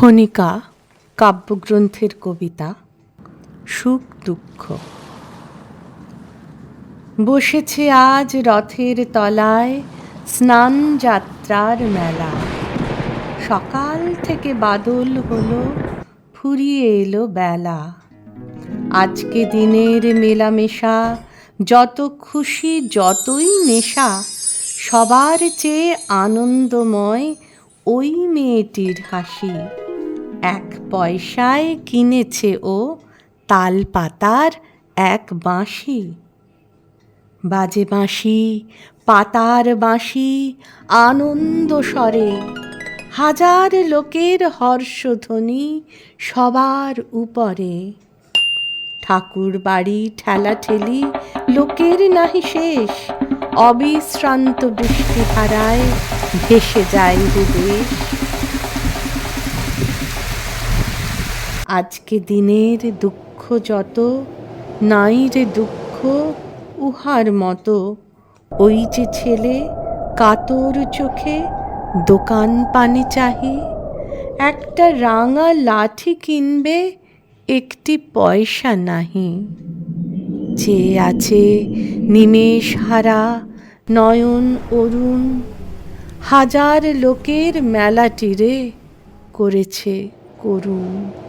খনিকা কাব্যগ্রন্থের কবিতা, সুখ দুঃখ। বসেছে আজ রথের তলায় স্নান যাত্রার মেলা। সকাল থেকে বাদল হলো, ফুরিয়ে এলো বেলা। আজকে দিনের মেলামেশা, যত খুশি যতই নেশা, সবার চেয়ে আনন্দময় ওই মেয়েটির হাসি। এক পয়সায় কিনেছে ও তাল পাতার এক বাঁশি। বাজে বাঁশি, পাতার বাঁশি, আনন্দ স্বরে। হাজার লোকের হর্ষধ্বনি সবার উপরে। ঠাকুর বাড়ি ঠেলা ঠেলি লোকের নাহি শেষ। অবিশ্রান্ত বৃষ্টি হারায় ভেসে যায় দেশ আজকে দিনের দুঃখ যত নাই রে দুঃখ উহার মতো। ওই যে ছেলে কাতর চোখে দোকান পানে চাহি, একটা রাঙা লাঠি কিনবে, একটি পয়সা নাহি। যে আছে নিমেষ হারা, নয়ন অরুণ, হাজার লোকের মেলাটিরে করেছে করুণ।